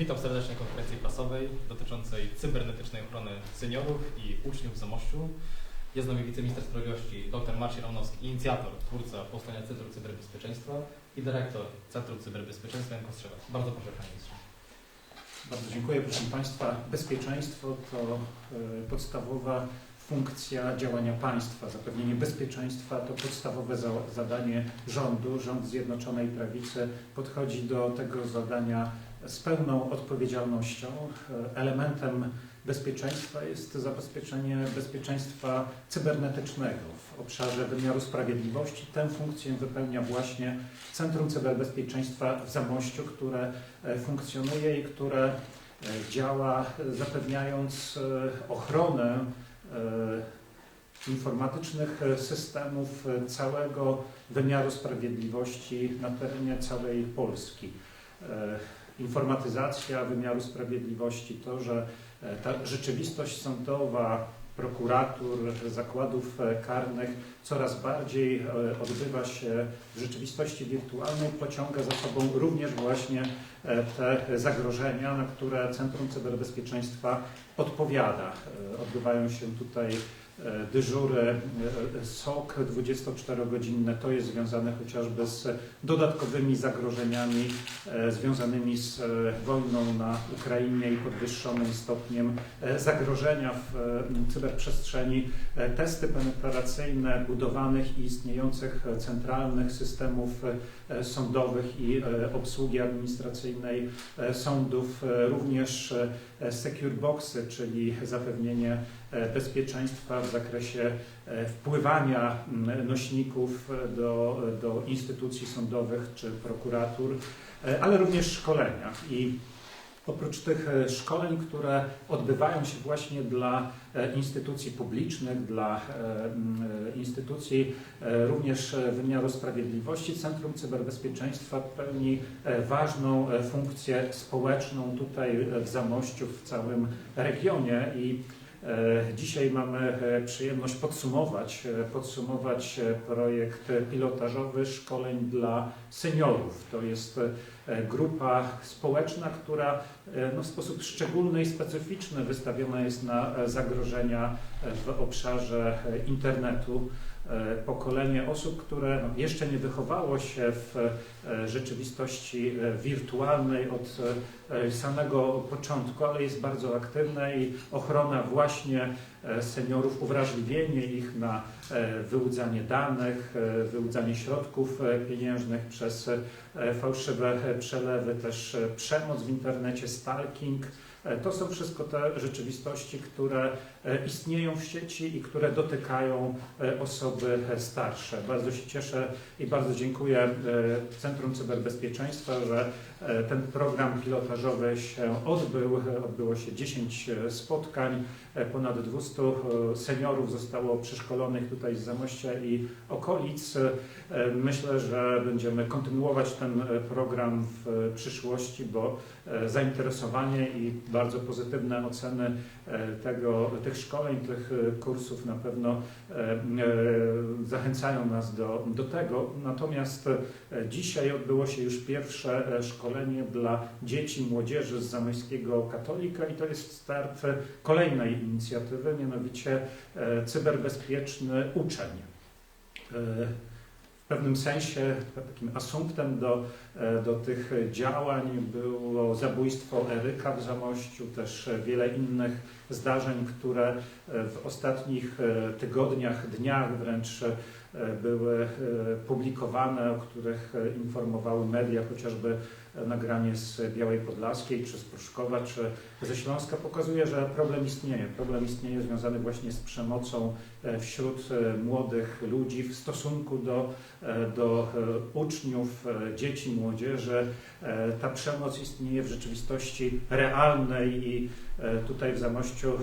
Witam serdecznie na konferencji prasowej dotyczącej cybernetycznej ochrony seniorów i uczniów w Zamościu. Jest z nami wiceminister sprawiedliwości dr Marcin Raunowski, inicjator, twórca powstania Centrum Cyberbezpieczeństwa i dyrektor Centrum Cyberbezpieczeństwa Jan Kostrzewa. Bardzo proszę Panie Ministrze. Bardzo dziękuję. Proszę Państwa, bezpieczeństwo to e, podstawowa funkcja działania państwa. Zapewnienie bezpieczeństwa to podstawowe za- zadanie rządu. Rząd Zjednoczonej Prawicy podchodzi do tego zadania z pełną odpowiedzialnością. Elementem bezpieczeństwa jest zabezpieczenie bezpieczeństwa cybernetycznego w obszarze wymiaru sprawiedliwości. Tę funkcję wypełnia właśnie Centrum Cyberbezpieczeństwa w Zamościu, które e, funkcjonuje i które e, działa zapewniając e, ochronę informatycznych systemów całego wymiaru sprawiedliwości na terenie całej Polski. Informatyzacja wymiaru sprawiedliwości, to, że e, ta rzeczywistość sądowa, prokuratur, zakładów e, karnych coraz bardziej e, odbywa się w rzeczywistości wirtualnej, pociąga za sobą również właśnie te zagrożenia, na które Centrum Cyberbezpieczeństwa odpowiada. Odbywają się tutaj dyżury e, SOK 24-godzinne. To jest związane chociażby z dodatkowymi zagrożeniami e, związanymi z e, wojną na Ukrainie i podwyższonym stopniem e, zagrożenia w e, cyberprzestrzeni. E, Testy penetracyjne budowanych i istniejących e, centralnych systemów e, sądowych i e, obsługi administracyjnej e, sądów, e, również e, secure boxy, czyli zapewnienie e, bezpieczeństwa w zakresie e, wpływania nośników e, do, do instytucji sądowych czy prokuratur, e, ale również szkolenia. I oprócz tych e, szkoleń, które odbywają się właśnie dla e, instytucji publicznych, dla e, e, instytucji e, również e, wymiaru sprawiedliwości, Centrum Cyberbezpieczeństwa pełni e, ważną e, funkcję społeczną tutaj e, w Zamościu, w całym regionie i e, Dzisiaj mamy e, przyjemność podsumować, e, podsumować e, projekt pilotażowy szkoleń dla seniorów. To jest e, grupa społeczna, która e, no, w sposób szczególny i specyficzny wystawiona jest na e, zagrożenia e, w obszarze e, internetu. E, Pokolenie osób, które no, jeszcze nie wychowało się w e, rzeczywistości e, wirtualnej od samego początku, ale jest bardzo aktywne i ochrona właśnie seniorów, uwrażliwienie ich na e, wyłudzanie danych, e, wyłudzanie środków e, pieniężnych przez e, fałszywe e, przelewy, też e, przemoc w internecie, stalking. E, To są wszystko te rzeczywistości, które e, istnieją w sieci i które dotykają e, osoby e, starsze. Bardzo się cieszę i bardzo dziękuję e, Centrum Cyberbezpieczeństwa, że e, ten program pilotażowy się odbył. E, Odbyło się 10 spotkań, e, ponad 200 e, seniorów zostało przeszkolonych tutaj z Zamościa i okolic. E, Myślę, że będziemy kontynuować ten e, program w e, przyszłości, bo e, zainteresowanie i bardzo pozytywne oceny e, tego, tych szkoleń, tych e, kursów na pewno e, e, zachęcają nas do, do tego. Natomiast e, dzisiaj odbyło się już pierwsze e, szkolenie dla dzieci, młodzieży z zamojskiego katolika i to jest start kolejnej inicjatywy, mianowicie e, cyberbezpieczny uczeń. E, W pewnym sensie takim asumptem do, e, do tych działań było zabójstwo Eryka w Zamościu, też wiele innych zdarzeń, które w ostatnich tygodniach, dniach wręcz były e, publikowane, o których e, informowały media, chociażby e, nagranie z Białej Podlaskiej, czy z Pruszkowa, czy ze Śląska pokazuje, że problem istnieje. Problem istnieje związany właśnie z przemocą e, wśród e, młodych ludzi w stosunku do, e, do e, uczniów, e, dzieci, młodzieży. E, Ta przemoc istnieje w rzeczywistości realnej i e, tutaj w Zamościu e,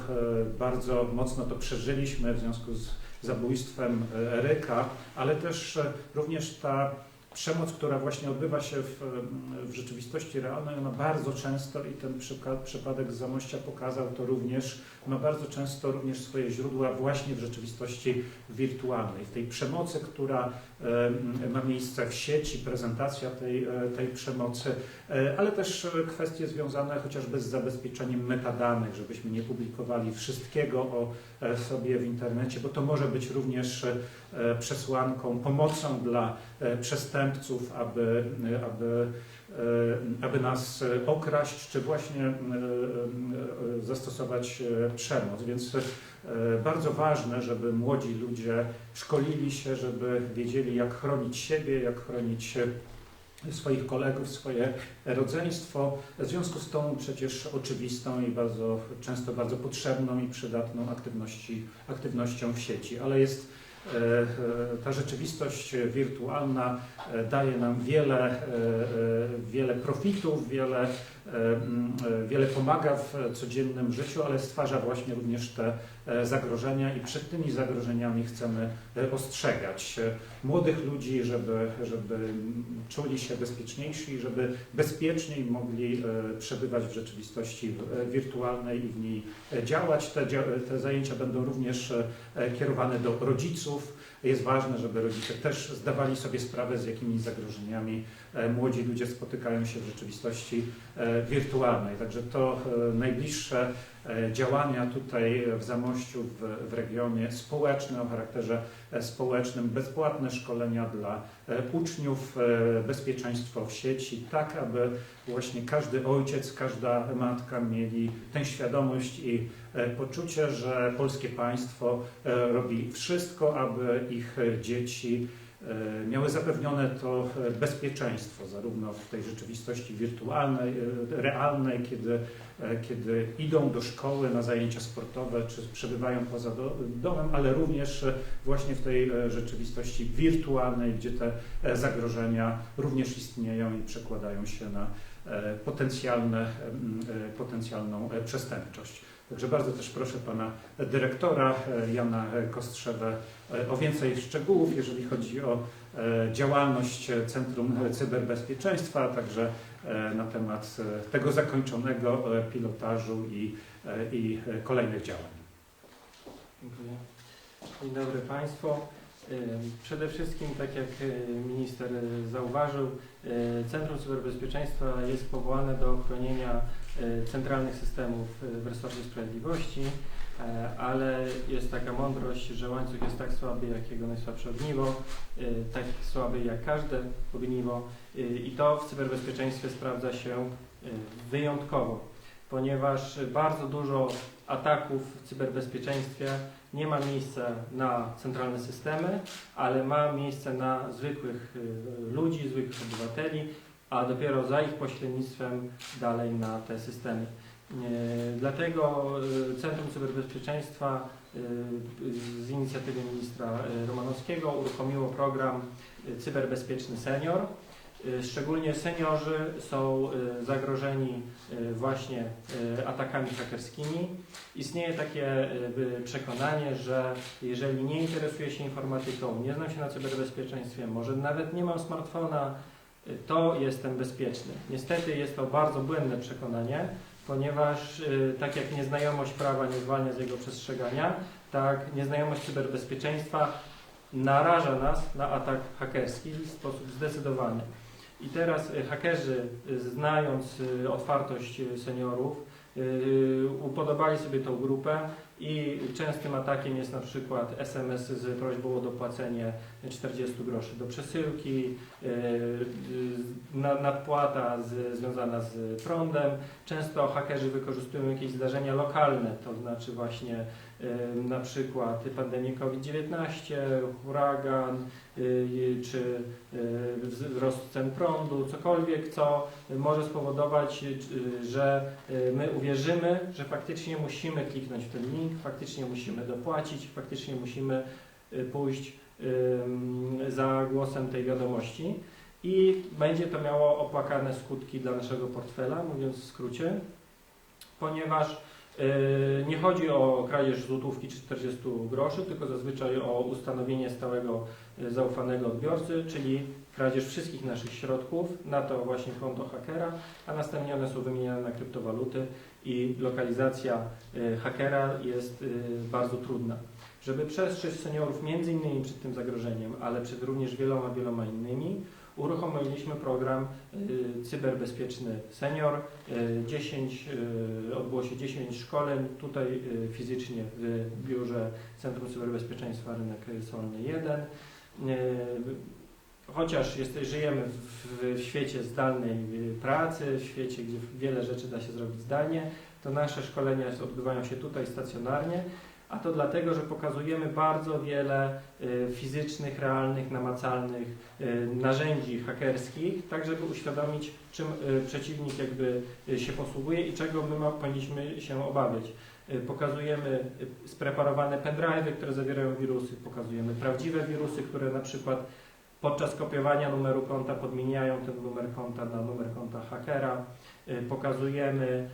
bardzo mocno to przeżyliśmy w związku z zabójstwem e, Eryka, ale też e, również ta przemoc, która właśnie odbywa się w, w rzeczywistości realnej, ona bardzo często, i ten przyka- przypadek z Zamościa pokazał to również, ma bardzo często również swoje źródła właśnie w rzeczywistości wirtualnej, w tej przemocy, która ma miejsce w sieci, prezentacja tej, e, tej przemocy, e, ale też kwestie związane chociażby z zabezpieczeniem metadanych, żebyśmy nie publikowali wszystkiego o e, sobie w internecie, bo to może być również przesłanką, pomocą dla przestępców, aby, e, aby, e, aby nas e, okraść, czy właśnie e, e, zastosować e, przemoc. Więc e, bardzo ważne, żeby młodzi ludzie szkolili się, żeby wiedzieli, jak chronić siebie, jak chronić e, swoich kolegów, swoje rodzeństwo. W związku z tą przecież oczywistą i bardzo często bardzo potrzebną i przydatną aktywności, aktywnością w sieci, ale jest e, e, ta rzeczywistość wirtualna e, daje nam wiele, e, e, wiele profitów, wiele, e, e, wiele pomaga w codziennym życiu, ale stwarza właśnie również te e, zagrożenia i przed tymi zagrożeniami chcemy e, ostrzegać e, młodych ludzi, żeby, żeby mm, czuli się bezpieczniejsi, żeby bezpieczniej mogli e, przebywać w rzeczywistości e, wirtualnej i w niej e, działać. Te, te zajęcia będą również e, kierowane do rodziców. Jest ważne, żeby rodzice też zdawali sobie sprawę, z jakimi zagrożeniami e, młodzi ludzie spotykają się w rzeczywistości e, wirtualnej. Także to e, najbliższe działania tutaj w Zamościu, w, w regionie społeczne, o charakterze społecznym, bezpłatne szkolenia dla uczniów, bezpieczeństwo w sieci, tak aby właśnie każdy ojciec, każda matka mieli tę świadomość i poczucie, że polskie państwo e, robi wszystko, aby ich e, dzieci e, miały zapewnione to e, bezpieczeństwo, zarówno w tej rzeczywistości wirtualnej, e, realnej, kiedy, e, kiedy idą do szkoły na zajęcia sportowe, czy przebywają poza do, domem, ale również e, właśnie w tej e, rzeczywistości wirtualnej, gdzie te e, zagrożenia również istnieją i przekładają się na e, potencjalne, e, potencjalną e, przestępczość. Także bardzo też proszę pana dyrektora e, Jana Kostrzewę e, o więcej szczegółów, jeżeli chodzi o e, działalność Centrum Cyberbezpieczeństwa, a także na temat tego zakończonego pilotażu i, i kolejnych działań. Dziękuję. Dzień dobry Państwu. Przede wszystkim, tak jak minister zauważył, Centrum Cyberbezpieczeństwa jest powołane do chronienia centralnych systemów y, w resorcie sprawiedliwości, e, ale jest taka mądrość, że łańcuch jest tak słaby jak jego najsłabsze ogniwo, y, tak słaby jak każde ogniwo y, i to w cyberbezpieczeństwie sprawdza się y, wyjątkowo, ponieważ bardzo dużo ataków w cyberbezpieczeństwie nie ma miejsca na centralne systemy, ale ma miejsce na zwykłych y, ludzi, zwykłych obywateli, a dopiero za ich pośrednictwem dalej na te systemy. Y, Dlatego y, Centrum Cyberbezpieczeństwa y, z inicjatywy ministra Romanowskiego uruchomiło program Cyberbezpieczny Senior. Szczególnie seniorzy są zagrożeni właśnie atakami hakerskimi. Istnieje takie przekonanie, że jeżeli nie interesuje się informatyką, nie znam się na cyberbezpieczeństwie, może nawet nie mam smartfona, to jestem bezpieczny. Niestety jest to bardzo błędne przekonanie, ponieważ y, tak jak nieznajomość prawa nie zwalnia z jego przestrzegania, tak nieznajomość cyberbezpieczeństwa naraża nas na atak hakerski w sposób zdecydowany. I teraz y, hakerzy, y, znając otwartość seniorów, upodobali sobie tą grupę i częstym atakiem jest na przykład SMS z prośbą o dopłacenie 40 groszy do przesyłki, na- nadpłata z, związana z prądem. Często hakerzy wykorzystują jakieś zdarzenia lokalne, to znaczy właśnie na przykład pandemię COVID-19, huragan, y, czy y, wzrost cen prądu, cokolwiek, co może spowodować, y, że my uwierzymy, że faktycznie musimy kliknąć w ten link, faktycznie musimy dopłacić, faktycznie musimy pójść za głosem tej wiadomości. I będzie to miało opłakane skutki dla naszego portfela, mówiąc w skrócie, ponieważ nie chodzi o kradzież złotówki czy 40 groszy, tylko zazwyczaj o ustanowienie stałego y, zaufanego odbiorcy, czyli kradzież wszystkich naszych środków na to właśnie konto hakera, a następnie one są wymieniane na kryptowaluty i lokalizacja y, hakera jest bardzo trudna. Żeby przestrzec seniorów między innymi przed tym zagrożeniem, ale przed również wieloma, wieloma innymi, uruchomiliśmy program y, Cyberbezpieczny Senior. Y, 10, y, odbyło się 10 szkoleń tutaj y, fizycznie w biurze Centrum Cyberbezpieczeństwa Rynek Solny 1. Y, Chociaż jest, żyjemy w, w świecie zdalnej y, pracy, w świecie, gdzie wiele rzeczy da się zrobić zdalnie, to nasze szkolenia odbywają się tutaj stacjonarnie, a to dlatego, że pokazujemy bardzo wiele y, fizycznych, realnych, namacalnych y, narzędzi hakerskich, tak żeby uświadomić, czym y, przeciwnik jakby się posługuje i czego my powinniśmy się obawiać. Pokazujemy spreparowane pendrive'y, które zawierają wirusy, pokazujemy prawdziwe wirusy, które na przykład podczas kopiowania numeru konta podmieniają ten numer konta na numer konta hakera. Y, Pokazujemy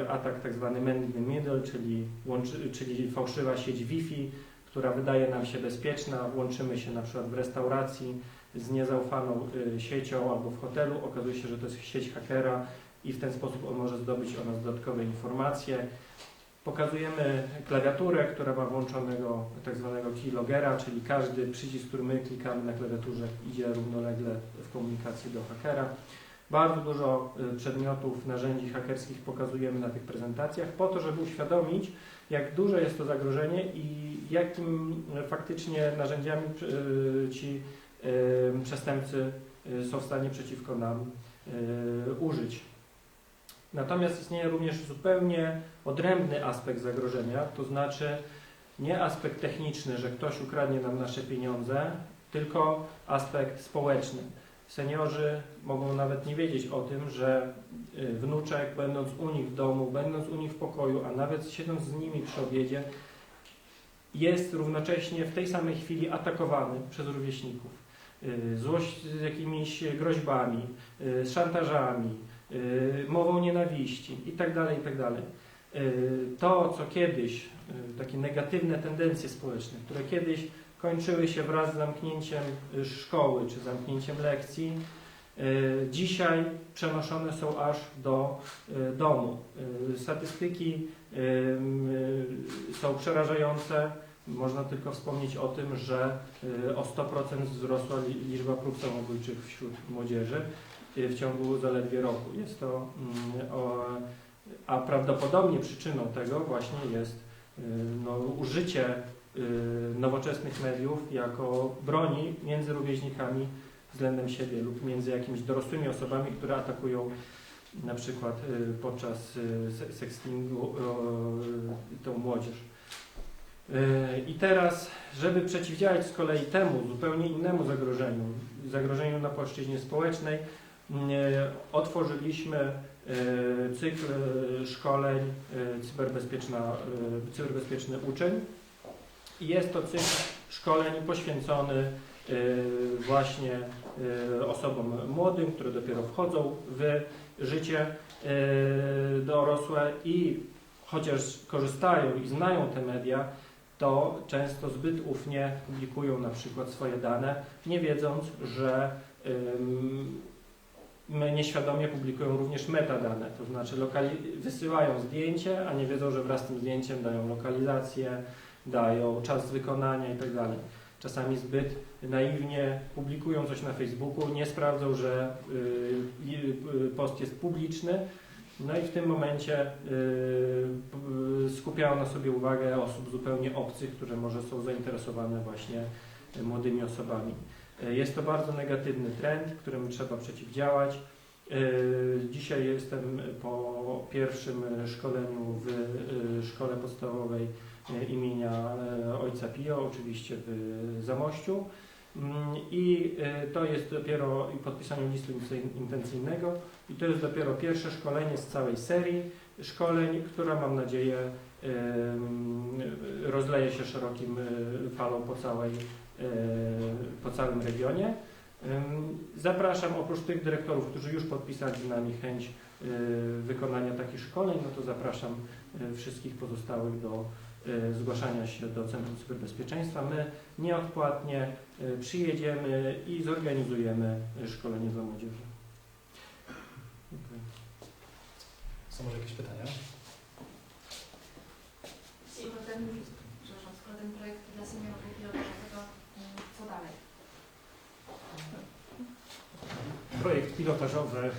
y, atak tak zwany man in the middle, czyli, łączy, czyli fałszywa sieć Wi-Fi, która wydaje nam się bezpieczna. Łączymy się na przykład w restauracji z niezaufaną y, siecią albo w hotelu. Okazuje się, że to jest sieć hakera i w ten sposób on może zdobyć o nas dodatkowe informacje. Pokazujemy klawiaturę, która ma włączonego tak zwanego keylogera, czyli każdy przycisk, który my klikamy na klawiaturze idzie równolegle w komunikacji do hakera. Bardzo dużo y, przedmiotów, narzędzi hakerskich pokazujemy na tych prezentacjach po to, żeby uświadomić, jak duże jest to zagrożenie i jakim y, faktycznie narzędziami y, ci przestępcy są w stanie przeciwko nam użyć. Natomiast istnieje również zupełnie odrębny aspekt zagrożenia, to znaczy nie aspekt techniczny, że ktoś ukradnie nam nasze pieniądze, tylko aspekt społeczny. Seniorzy mogą nawet nie wiedzieć o tym, że y, wnuczek, będąc u nich w domu, będąc u nich w pokoju, a nawet siedząc z nimi przy obiedzie, jest równocześnie w tej samej chwili atakowany przez rówieśników. Y, Złość z jakimiś groźbami, y, szantażami, mową nienawiści itd. itd. Y, To, co kiedyś, takie negatywne tendencje społeczne, które kiedyś kończyły się wraz z zamknięciem y, szkoły czy zamknięciem lekcji, y, dzisiaj przenoszone są aż do y, domu. Statystyki są przerażające. Można tylko wspomnieć o tym, że o 100% wzrosła li- liczba prób samobójczych wśród młodzieży w ciągu zaledwie roku. Jest to, mm, a prawdopodobnie przyczyną tego właśnie jest no, użycie nowoczesnych mediów jako broni między rówieśnikami względem siebie lub między jakimiś dorosłymi osobami, które atakują na przykład y, podczas y, se- sextingu y, tą młodzież. Y, I teraz, żeby przeciwdziałać z kolei temu zupełnie innemu zagrożeniu, zagrożeniu na płaszczyźnie społecznej, y, otworzyliśmy y, cykl y, szkoleń y, cyberbezpieczna, y, cyberbezpieczny uczeń. I jest to cykl szkoleń poświęcony y, właśnie y, osobom młodym, które dopiero wchodzą w życie y, dorosłe i chociaż korzystają i znają te media, to często zbyt ufnie publikują na przykład swoje dane, nie wiedząc, że my nieświadomie publikują również metadane, to znaczy wysyłają zdjęcie, a nie wiedzą, że wraz z tym zdjęciem dają lokalizację, dają czas wykonania itd. Czasami zbyt naiwnie publikują coś na Facebooku, nie sprawdzą, że y, y, post jest publiczny, no i w tym momencie y, skupiają na sobie uwagę osób zupełnie obcych, które może są zainteresowane właśnie y, młodymi osobami. Y, Jest to bardzo negatywny trend, któremu trzeba przeciwdziałać. Y, Dzisiaj jestem po pierwszym y, szkoleniu w y, szkole podstawowej y, imienia y, Ojca Pio, oczywiście w Zamościu. Mm, I y, to jest dopiero podpisanie listu intencyjnego i to jest dopiero pierwsze szkolenie z całej serii szkoleń, która mam nadzieję em, rozleje się szerokim falą po, całej, po całym regionie. Zapraszam oprócz tych dyrektorów, którzy już podpisali z nami chęć wykonania takich szkoleń, no to zapraszam wszystkich pozostałych do zgłaszania się do Centrum Cyberbezpieczeństwa. My nieodpłatnie y, przyjedziemy i zorganizujemy y, szkolenie dla młodzieży. Są może jakieś pytania? Skoro ten, skoro ten projekt dla seniorów był pilotażowy, to mm, co dalej? Projekt pilotażowy, e,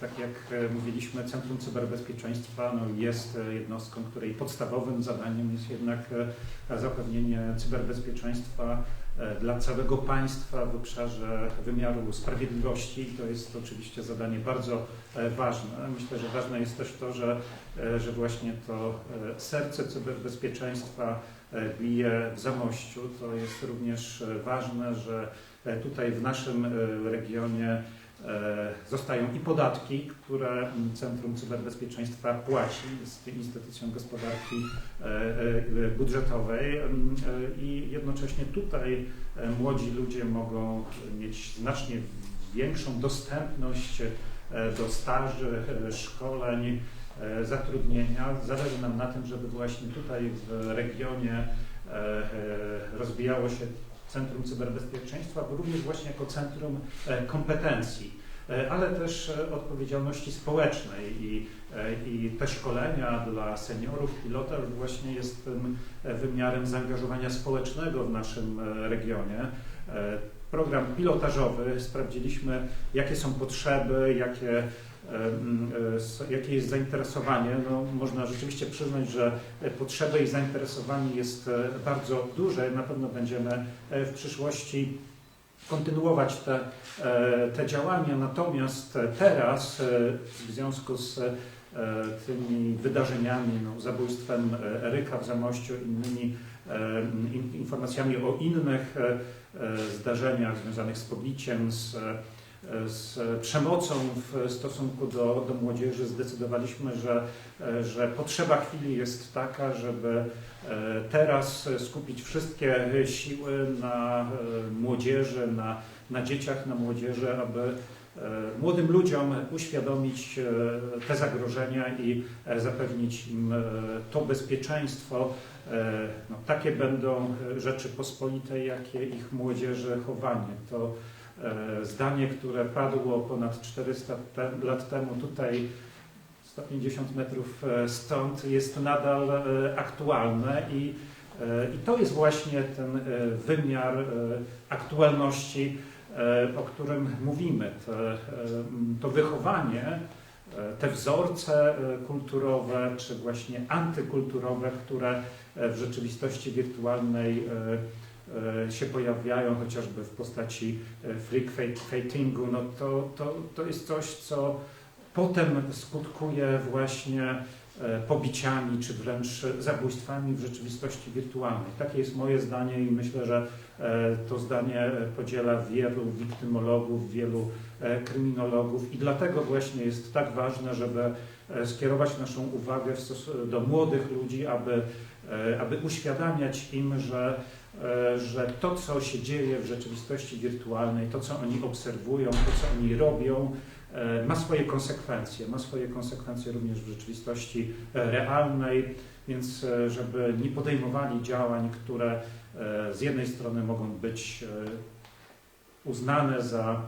tak jak e, mówiliśmy, Centrum Cyberbezpieczeństwa no, jest e, jednostką, której podstawowym zadaniem jest jednak zapewnienie cyberbezpieczeństwa dla całego państwa w obszarze wymiaru sprawiedliwości. To jest oczywiście zadanie bardzo ważne. Myślę, że ważne jest też to, że, że właśnie to serce cyberbezpieczeństwa bije w Zamościu. To jest również ważne, że Tutaj w naszym regionie zostają i podatki, które Centrum Cyberbezpieczeństwa płaci, jest instytucją gospodarki e, e, budżetowej e, i jednocześnie tutaj e, młodzi ludzie mogą mieć znacznie większą dostępność e, do staży, e, szkoleń, e, zatrudnienia. Zależy nam na tym, żeby właśnie tutaj w regionie e, e, rozwijało się Centrum Cyberbezpieczeństwa, bo również właśnie jako centrum e, kompetencji, e, ale też e, odpowiedzialności społecznej i, i te szkolenia dla seniorów, pilotów właśnie jest tym wymiarem zaangażowania społecznego w naszym regionie. Program pilotażowy, sprawdziliśmy jakie są potrzeby, jakie jakie jest zainteresowanie. No, można rzeczywiście przyznać, że e, potrzeby i zainteresowanie jest e, bardzo duże. Na pewno będziemy e, w przyszłości kontynuować te, e, te działania. Natomiast e, teraz e, w związku z e, tymi wydarzeniami, no, zabójstwem e, Eryka w Zamościu, innymi e, in- informacjami o innych e, e, zdarzeniach związanych z pobiciem, z, e, z przemocą w stosunku do, do młodzieży, zdecydowaliśmy, że, że potrzeba chwili jest taka, żeby e, teraz skupić wszystkie siły na e, młodzieży, na, na dzieciach, na młodzieży, aby e, młodym ludziom uświadomić te zagrożenia i zapewnić im to bezpieczeństwo. No, takie będą rzeczy pospolite, jakie ich młodzieży chowanie. To zdanie, które padło ponad 400 te, lat temu tutaj 150 metrów e, stąd jest nadal e, aktualne i, e, i to jest właśnie ten e, wymiar e, aktualności, e, o którym mówimy. To, e, to wychowanie, e, te wzorce e, kulturowe czy właśnie antykulturowe, które e, w rzeczywistości wirtualnej e, e, się pojawiają, chociażby w postaci e, freak fatingu, no to, to, to jest coś, co potem skutkuje właśnie e, pobiciami czy wręcz zabójstwami w rzeczywistości wirtualnej. Takie jest moje zdanie i myślę, że e, to zdanie podziela wielu wiktymologów, wielu e, kryminologów i dlatego właśnie jest tak ważne, żeby e, skierować naszą uwagę do młodych ludzi, aby, e, aby uświadamiać im, że e, że to, co się dzieje w rzeczywistości wirtualnej, to, co oni obserwują, to, co oni robią, e, ma swoje konsekwencje. Ma swoje konsekwencje również w rzeczywistości e, realnej, więc e, żeby nie podejmowali działań, które e, z jednej strony mogą być e, uznane za,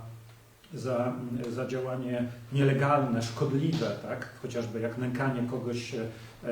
za, za działanie nielegalne, szkodliwe, tak? chociażby jak nękanie kogoś e,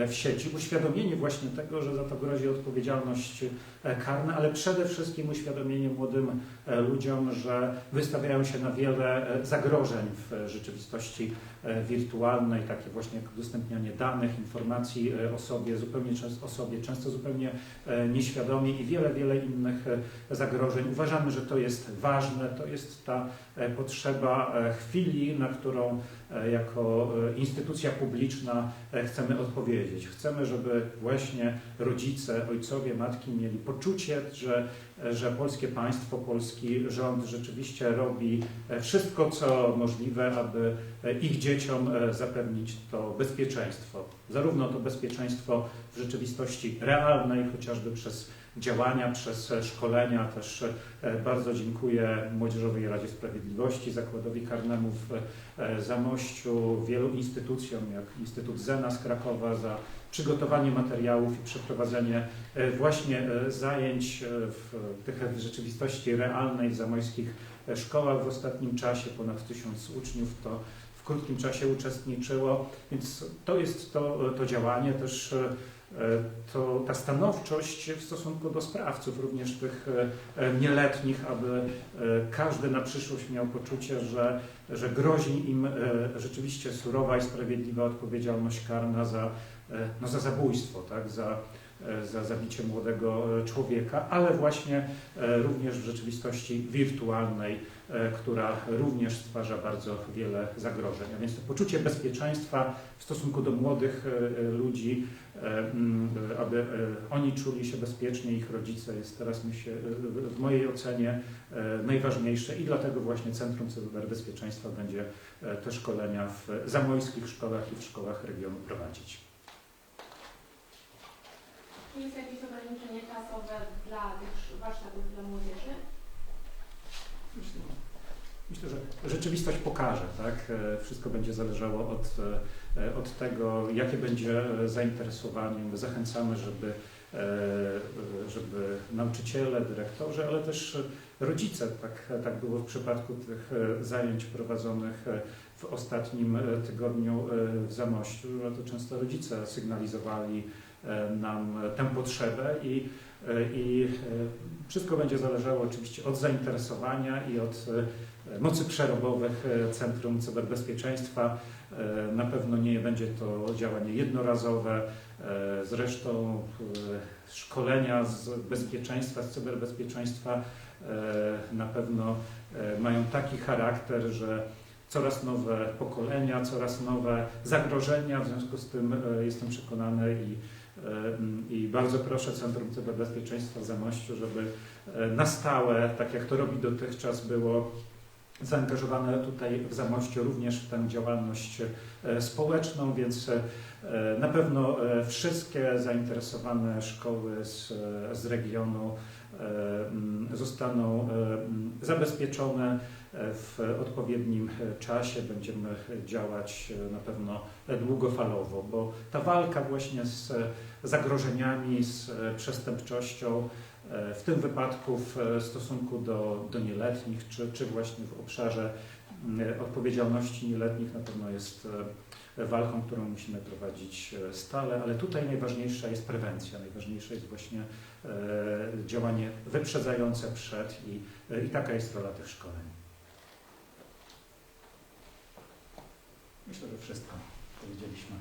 w sieci, uświadomienie właśnie tego, że za to grozi odpowiedzialność e, karna, ale przede wszystkim uświadomienie młodym e, ludziom, że wystawiają się na wiele e, zagrożeń w rzeczywistości e, wirtualnej, takie właśnie jak udostępnianie danych, informacji e, o sobie, zupełnie o sobie, często zupełnie e, nieświadomie i wiele, wiele innych e, zagrożeń. Uważamy, że to jest ważne, to jest ta e, potrzeba e, chwili, na którą e, jako e, instytucja publiczna e, chcemy odpowiedzieć. Chcemy, żeby właśnie rodzice, ojcowie, matki mieli poczucie, że, że polskie państwo, polski rząd rzeczywiście robi e, wszystko, co możliwe, aby e, ich dzieciom e, zapewnić to bezpieczeństwo. Zarówno to bezpieczeństwo w rzeczywistości realnej, chociażby przez działania, przez szkolenia. Też bardzo dziękuję Młodzieżowej Radzie Sprawiedliwości, Zakładowi Karnemu w Zamościu, wielu instytucjom, jak Instytut Zena z Krakowa za przygotowanie materiałów i przeprowadzenie e, właśnie e, zajęć e, w tych rzeczywistości realnej w zamojskich szkołach w ostatnim czasie. Ponad tysiąc uczniów to w krótkim czasie uczestniczyło, więc to jest to, to działanie też to ta stanowczość w stosunku do sprawców, również tych nieletnich, aby każdy na przyszłość miał poczucie, że, że grozi im rzeczywiście surowa i sprawiedliwa odpowiedzialność karna za, no, za zabójstwo, tak? za, e, za zabicie młodego e, człowieka, ale właśnie e, również w rzeczywistości wirtualnej, e, która również stwarza bardzo wiele zagrożeń. A więc to poczucie bezpieczeństwa w stosunku do młodych e, e, ludzi, e, m, e, aby e, oni czuli się bezpiecznie, ich rodzice jest teraz e, w mojej ocenie e, najważniejsze i dlatego właśnie Centrum Cyberbezpieczeństwa będzie e, te szkolenia w zamojskich szkołach i w szkołach regionu prowadzić. Czy jest jakieś ograniczenie czasowe dla tych warsztatów dla młodzieży? Myślę, myślę, że rzeczywistość pokaże, tak? E, Wszystko będzie zależało od, e, od tego, jakie będzie zainteresowanie. My zachęcamy, żeby, e, żeby nauczyciele, dyrektorzy, ale też rodzice, tak, tak było w przypadku tych zajęć prowadzonych w ostatnim tygodniu w Zamościu, że to często rodzice sygnalizowali nam tę potrzebę i E, I e, wszystko będzie zależało oczywiście od zainteresowania i od e, mocy przerobowych e, Centrum Cyberbezpieczeństwa. E, Na pewno nie będzie to działanie jednorazowe. E, Zresztą e, szkolenia z bezpieczeństwa, z cyberbezpieczeństwa e, na pewno e, mają taki charakter, że coraz nowe pokolenia, coraz nowe zagrożenia. W związku z tym e, jestem przekonany i i bardzo proszę Centrum Cyberbezpieczeństwa w Zamościu, żeby e, na stałe, tak jak to robi dotychczas, było zaangażowane tutaj w Zamościu również w tę działalność e, społeczną, więc e, na pewno e, wszystkie zainteresowane szkoły z, e, z regionu e, zostaną e, m, zabezpieczone e, w odpowiednim e, czasie. Będziemy działać e, na pewno długofalowo, bo ta walka właśnie z e, zagrożeniami, z e, przestępczością, e, w tym wypadku w e, stosunku do, do nieletnich, czy, czy właśnie w obszarze m, odpowiedzialności nieletnich na pewno jest e, walką, którą musimy prowadzić e, stale, ale tutaj najważniejsza jest prewencja, najważniejsze jest właśnie e, działanie wyprzedzające przed i, e, i taka jest rola tych szkoleń. Myślę, że wszystko powiedzieliśmy.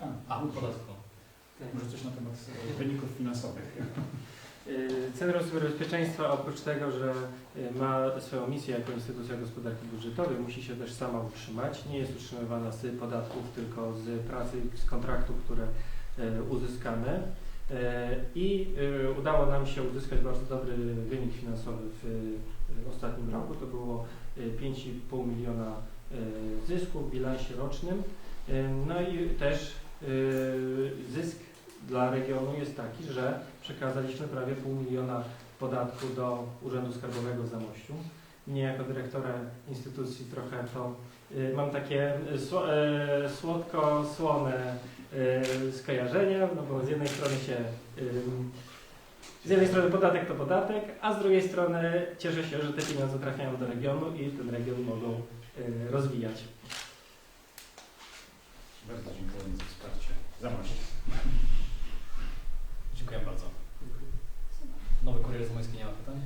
A, A, podatku. może coś na temat wyników finansowych. Y, Centrum Cyberbezpieczeństwa oprócz tego, że y, ma swoją misję jako instytucja gospodarki budżetowej, musi się też sama utrzymać. Nie jest utrzymywana z podatków, tylko z pracy, z kontraktów, które y, uzyskamy. I udało nam się uzyskać bardzo dobry wynik finansowy w ostatnim roku. To było y, 5,5 miliona zysku w bilansie rocznym. No i też zysk dla regionu jest taki, że przekazaliśmy prawie pół miliona podatku do Urzędu Skarbowego w Zamościu. Mnie jako dyrektora instytucji trochę to y, mam takie y, y, słodko-słone y, skojarzenia, no bo z jednej strony się y, z jednej strony podatek to podatek, a z drugiej strony cieszę się, że te pieniądze trafiają do regionu i ten region mogą y, rozwijać. Bardzo dziękuję za wsparcie. Zamość. Dziękuję bardzo. Nowy kurier z Mońskiej nie ma pytań?